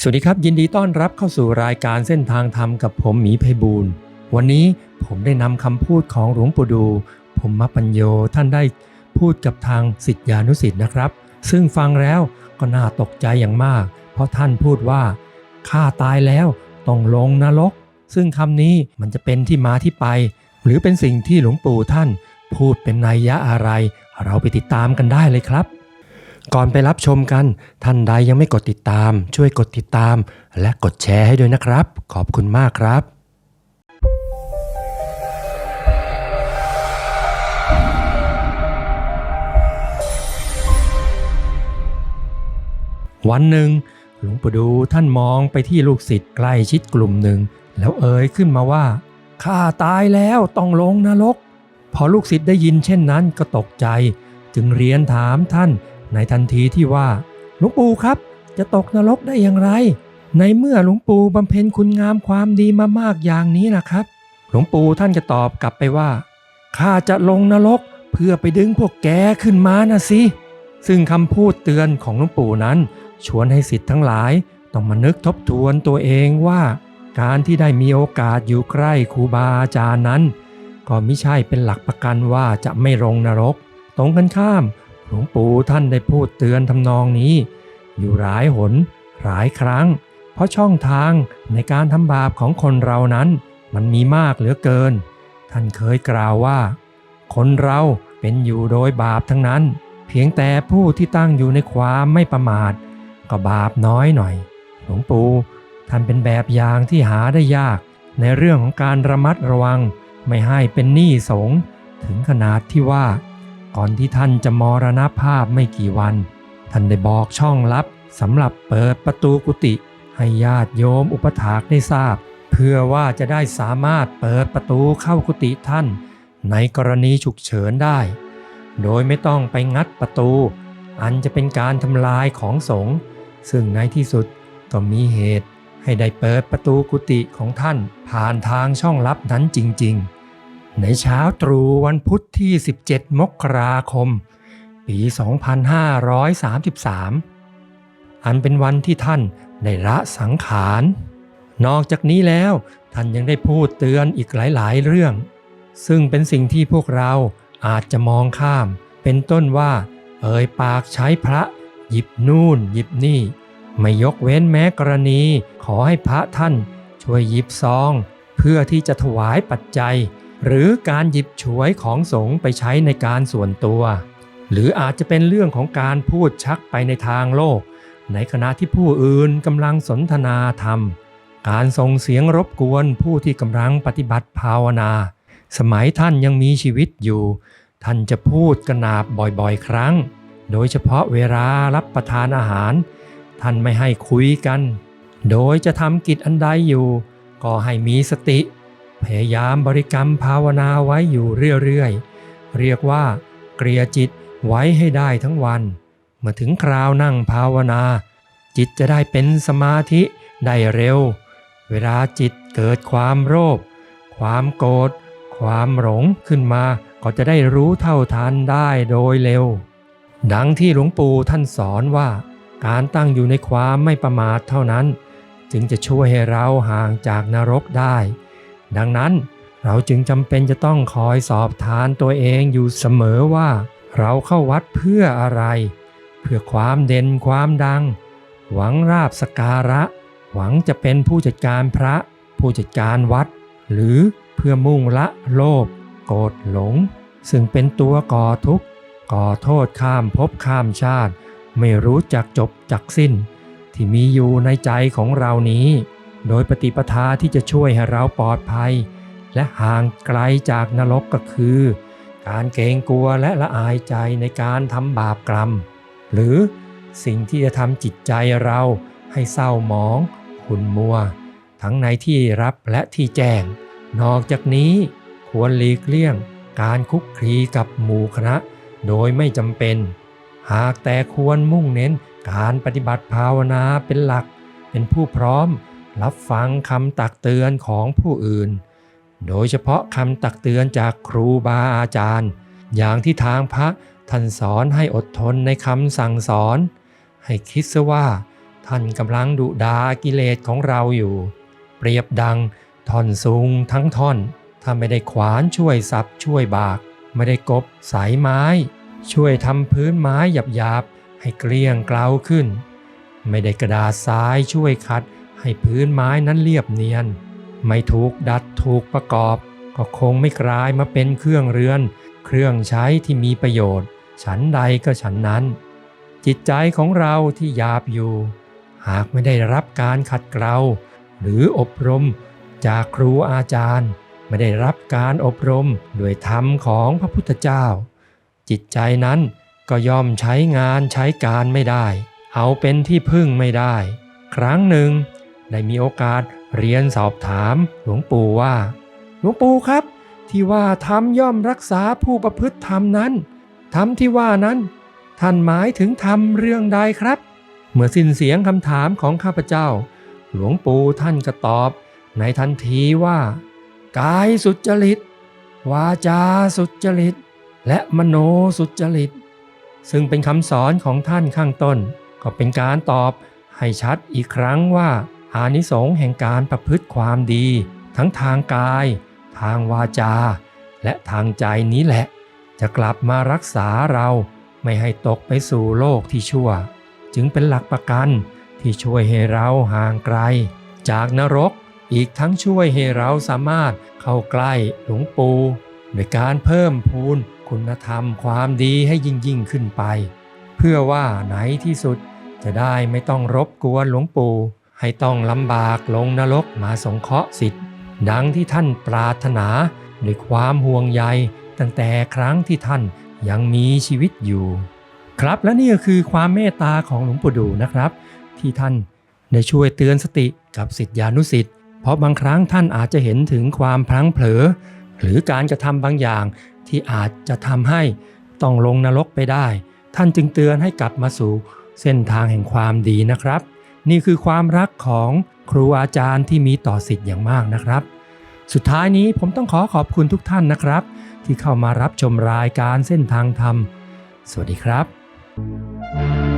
สวัสดีครับ ยินดีต้อนรับเข้าสู่รายการเส้นทางธรรมกับผมหมีไพบูลวันนี้ผมได้นำคำพูดของหลวงปู่ดูผมมปัญโยท่านได้พูดกับทางสิทธิานุสิทธ์นะครับ ซึ่งฟังแล้วก็น่าตกใจอย่างมาก เพราะท่านพูดว่าข้าตายแล้วต้องลงนรก ซึ่งคำนี้มันจะเป็นที่มาที่ไป หรือเป็นสิ่งที่หลวงปู่ท่าน พูดเป็นนัยยะอะไร เราไปติดตามกันได้เลยครับ ก่อนไปรับชมกัน ท่านใดยังไม่กดติดตาม ช่วยกดติดตาม และกดแชร์ให้ด้วยนะครับ ขอบคุณมากครับวันหนึ่งหลวงปู่ดูท่านมองไปที่ลูกศิษย์ใกล้ชิดกลุ่มหนึ่ง แล้วเอ่ยขึ้นมาว่าข้าตายแล้วต้องลงนรก พอลูกศิษย์ได้ยินเช่นนั้นก็ตกใจ จึงเรียนถามท่าน ในทันทีที่ว่าหลวงปู่ครับ จะตกนรกได้อย่างไร ในเมื่อหลวงปู่บำเพ็ญคุณงามความดีมามากอย่างนี้นะครับ หลวงปู่ท่านก็ตอบกลับไปว่าข้าจะลงนรกเพื่อไปดึงพวกแกขึ้นมานะสิซึ่งคำพูดเตือนของหลวงปู่นั้น ชวนให้สิทธิ์ทั้งหลาย ต้องมานึกทบทวนตัวเองว่า การที่ได้มีโอกาสอยู่ใกล้ครูบาอาจารย์นั้น ก็ไม่ใช่เป็นหลักประกันว่าจะไม่ลงนรก ตรงกันข้าม หลวงปู่ท่านได้พูดเตือนทำนองนี้ อยู่หลายหน หลายครั้ง เพราะช่องทางในการทำบาปของคนเรานั้นมันมีมากเหลือเกิน ท่านเคยกล่าวว่า คนเราเป็นอยู่โดยบาปทั้งนั้น เพียงแต่ผู้ที่ตั้งอยู่ในความไม่ประมาท ก็บาปน้อยหน่อย หลวงปู่ท่านเป็นแบบอย่างที่หาได้ยาก ในเรื่องของการระมัดระวัง ไม่ให้เป็นหนี้สงถึงขนาดที่ว่า ก่อนที่ท่านจะมรณภาพไม่กี่วัน ท่านได้บอกช่องลับสำหรับเปิดประตูกุฏิให้ญาติโยมอุปถากได้ทราบ เพื่อว่าจะได้สามารถเปิดประตูเข้ากุฏิท่าน ในกรณีฉุกเฉินได้ โดยไม่ต้องไปงัดประตู อันจะเป็นการทำลายของสงฆ์ซึ่งในที่สุดก็มีเหตุให้ได้เปิดประตูกุฏิของท่านผ่านทางช่องลับนั้นจริง ๆ ในเช้าตรู่วันพุธที่ 17 มกราคม ปี 2533 อันเป็นวันที่ท่านได้ละสังขาร นอกจากนี้แล้วท่านยังได้พูดเตือนอีกหลายๆ เรื่อง ซึ่งเป็นสิ่งที่พวกเราอาจจะมองข้าม เป็นต้นว่า เอ่ยปากใช้พระ หยิบนู่น หยิบนี่ ไม่ยกเว้นแม้กรณีขอให้พระท่าน ช่วยหยิบซอง เพื่อที่จะถวายปัจจัย หรือการหยิบฉวยของสงฆ์ไปใช้ในการส่วนตัว หรืออาจจะเป็นเรื่องของการพูดชักไปในทางโลก ในขณะที่ผู้อื่นกำลังสนทนาธรรม การส่งเสียงรบกวนผู้ที่กำลังปฏิบัติภาวนา สมัยท่านยังมีชีวิตอยู่ ท่านจะพูดกระนาบบ่อยๆ ครั้ง โดยเฉพาะเวลารับประทานอาหาร ท่านไม่ให้คุยกัน โดยจะทำกิจอันใดอยู่ ก็ให้มีสติ พยายามบริกรรมภาวนาไว้อยู่เรื่อยๆ เรียกว่า เกลียจิตไว้ให้ได้ทั้งวันเมื่อถึงคราวนั่งภาวนา จิตจะได้เป็นสมาธิได้เร็ว เวลาจิตเกิดความโลภความโกรธความหลงขึ้นมาก็จะได้รู้เท่าทันได้โดยเร็ว ดังที่หลวงปู่ท่านสอนว่า การตั้งอยู่ในความไม่ประมาทเท่านั้น จึงจะช่วยให้เราห่างจากนรกได้ ดังนั้นเราจึงจำเป็นจะต้องคอยสอบทานตัวเองอยู่เสมอว่า เราเข้าวัดเพื่ออะไร เพื่อความเด่นความดัง หวังราบสการะ หวังจะเป็นผู้จัดการพระ ผู้จัดการวัด หรือเพื่อมุ่งละโลภโกรธหลง ซึ่งเป็นตัวก่อทุกข์ก่อโทษข้ามภพข้ามชาติ ไม่รู้จักจบจักสิ้น ที่มีอยู่ในใจของเรานี้ โดยปฏิปทาที่จะช่วยให้เราปลอดภัย และห่างไกลจากนรกก็คือ การเกรงกลัวและละอายใจในการทำบาปกรรม หรือสิ่งที่จะทำจิตใจเราให้เศร้าหมอง ขุ่นมัว ทั้งในที่รับและที่แจ้ง นอกจากนี้ควรหลีกเลี่ยง การคุกคีกับหมู่คณะ โดยไม่จำเป็น หากแต่ควรมุ่งเน้นการปฏิบัติภาวนาเป็นหลัก เป็นผู้พร้อม รับฟังคำตักเตือนของผู้อื่น โดยเฉพาะคำตักเตือนจากครูบาอาจารย์ อย่างที่ทางพระท่านสอนให้อดทนในคำสั่งสอน ให้คิดซะว่า ท่านกำลังดุดากิเลสของเราอยู่ เปรียบดังท่อนสูงทั้งท่อน ถ้าไม่ได้ขวานช่วยสับช่วยบาก ไม่ได้กบสายไม้ ช่วยทำพื้นไม้หยาบๆให้เกลี้ยงเกลาขึ้น ไม่ได้กระดาษทรายช่วยขัด ให้พื้นไม้นั้นเรียบเนียน ไม่ถูกดัดถูกประกอบ ก็คงไม่กลายมาเป็นเครื่องเรือน เครื่องใช้ที่มีประโยชน์ ฉันใดก็ฉันนั้น จิตใจของเราที่หยาบอยู่ หากไม่ได้รับการขัดเกลาหรืออบรมจากครูอาจารย์ ไม่ได้รับการอบรมด้วยธรรมของพระพุทธเจ้า จิตใจนั้นก็ย่อมใช้งานใช้การไม่ได้ เอาเป็นที่พึ่งไม่ได้ ครั้งหนึ่ง ได้มีโอกาสเรียนสอบถามหลวงปู่ว่า หลวงปู่ครับ ที่ว่าธรรมย่อมรักษาผู้ประพฤติธรรมนั้นธรรมที่ว่านั้นท่านหมายถึงธรรมเรื่องใดครับ เมื่อสิ้นเสียงคำถามของข้าพเจ้า หลวงปู่ท่านก็ตอบ ในทันทีว่า กายสุจริต วาจาสุจริต และมโนสุจริต ซึ่งเป็นคำสอนของท่านข้างต้น ก็เป็นการตอบให้ชัดอีกครั้งว่า อานิสงส์แห่งการประพฤติความดี ทั้งทางกาย ทางวาจา และทางใจนี้แหละ จะกลับมารักษาเราไม่ให้ตกไปสู่โลกที่ชั่ว จึงเป็นหลักประกันที่ช่วยให้เราห่างไกล จากนรกอีกทั้งช่วยให้เราสามารถเข้าใกล้หลวงปู่โดยการเพิ่มพูนคุณธรรมความดีให้ยิ่งยิ่งขึ้นไป เพื่อว่าไหนที่สุดจะได้ไม่ต้องรบกวนหลวงปู่ ให้ต้องลำบากลงนรกมาสงเคราะห์สิทธิ์ดังที่ท่านปรารถนาด้วยความห่วงใยตั้งแต่ครั้งที่ท่านยังมีชีวิตอยู่ ครับและนี่ก็คือความเมตตาของหลวงปู่ดูนะครับ ที่ท่านได้ช่วยเตือนสติกับสิทธิานุสิทธิ์เพราะบางครั้งท่านอาจจะเห็นถึงความพลั้งเผลอ หรือการกระทำบางอย่างที่อาจจะทำให้ต้องลงนรกไปได้ ท่านจึงเตือนให้กลับมาสู่เส้นทางแห่งความดีนะครับ นี่คือความรักของครูอาจารย์ที่มีต่อสิทธิ์อย่างมากนะครับ สุดท้ายนี้ผมต้องขอขอบคุณทุกท่านนะครับ ที่เข้ามารับชมรายการเส้นทางธรรม สวัสดีครับ